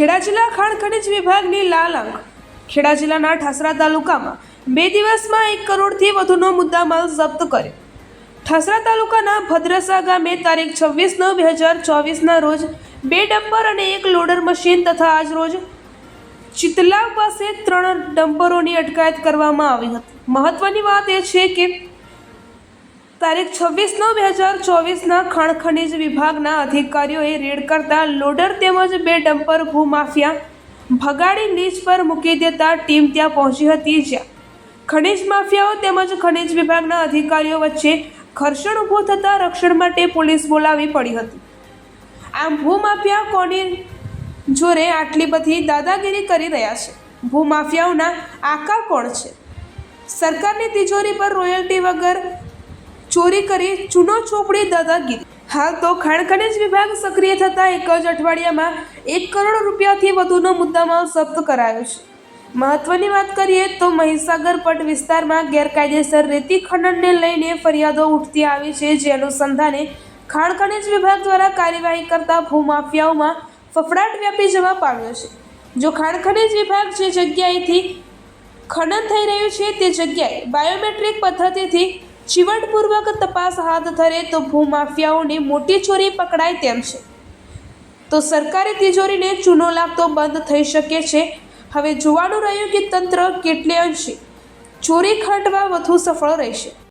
ખેડા જિલ્લા ખાણ ખનિજ વિભાગની લાલ અંક. ખેડા જિલ્લાના ઠાસરા તાલુકામાં બે દિવસમાં એક કરોડથી વધુનો મુદ્દામાલ જપ્ત કર્યો. ઠાસરા તાલુકાના ભદ્રસા ગામે તારીખ છવ્વીસ નવ બે હજાર ચોવીસના રોજ બે ડમ્પર અને એક લોડર મશીન તથા આજ રોજ ચિતલા પાસે ત્રણ ડમ્પરોની અટકાયત કરવામાં આવી હતી. મહત્વની વાત એ છે કે તારીખ છવ્વીસ નવ બે હજાર ચોવીસના ખાણ ખનિજ વિભાગના અધિકારીઓએ રેડ કરતા લોડર તેમજ બે ડમ્પર ભૂમાફિયા ભગાડી નીચ પર મૂકી દેતા ટીમ ત્યાં પહોંચી હતી જ્યાં ખનિજ માફિયાઓ તેમજ ખનિજ વિભાગના અધિકારીઓ વચ્ચે ઘર્ષણ ઊભું થતાં રક્ષણ માટે પોલીસ બોલાવી પડી હતી. આમ ભૂમાફિયા કોની જોરે આટલી બધી દાદાગીરી કરી રહ્યા છે? ભૂમાફિયાઓના આકા કોણ છે? સરકારની તિજોરી પર રોયલ્ટી વગર ચોરી કરી ચૂનો ચોપડી દાદાગીરી હાલ તો ખાણ ખનિજ વિભાગ સક્રિય થતાં એક જ અઠવાડિયામાં એક કરોડ રૂપિયાથી વધુનો મુદ્દામાલ જપ્ત કરાયો છે. મહત્વની વાત કરીએ તો મહીસાગર પટ વિસ્તારમાં ગેરકાયદેસર રેતી ખનનને લઈને ફરિયાદો ઉઠતી આવી છે. જે અનુસંધાને ખાણ ખનિજ વિભાગ દ્વારા કાર્યવાહી કરતા ભૂમાફિયાઓમાં ફફડાટ વ્યાપી જવા પામ્યો છે. જો ખાણ ખનિજ વિભાગ જે જગ્યાએથી ખનન થઈ રહ્યું છે, તે જગ્યાએ બાયોમેટ્રિક પદ્ધતિથી ચીવટપૂર્વક તપાસ હાથ ધરે તો ભૂમાફિયાઓની મોટી ચોરી પકડાય તેમ છે. તો સરકારી તિજોરીને ચૂનો લાગતો બંધ થઈ શકે છે. હવે જોવાનું રહ્યું કે તંત્ર કેટલે અંશે ચોરી ખાંટવા વધુ સફળ રહેશે.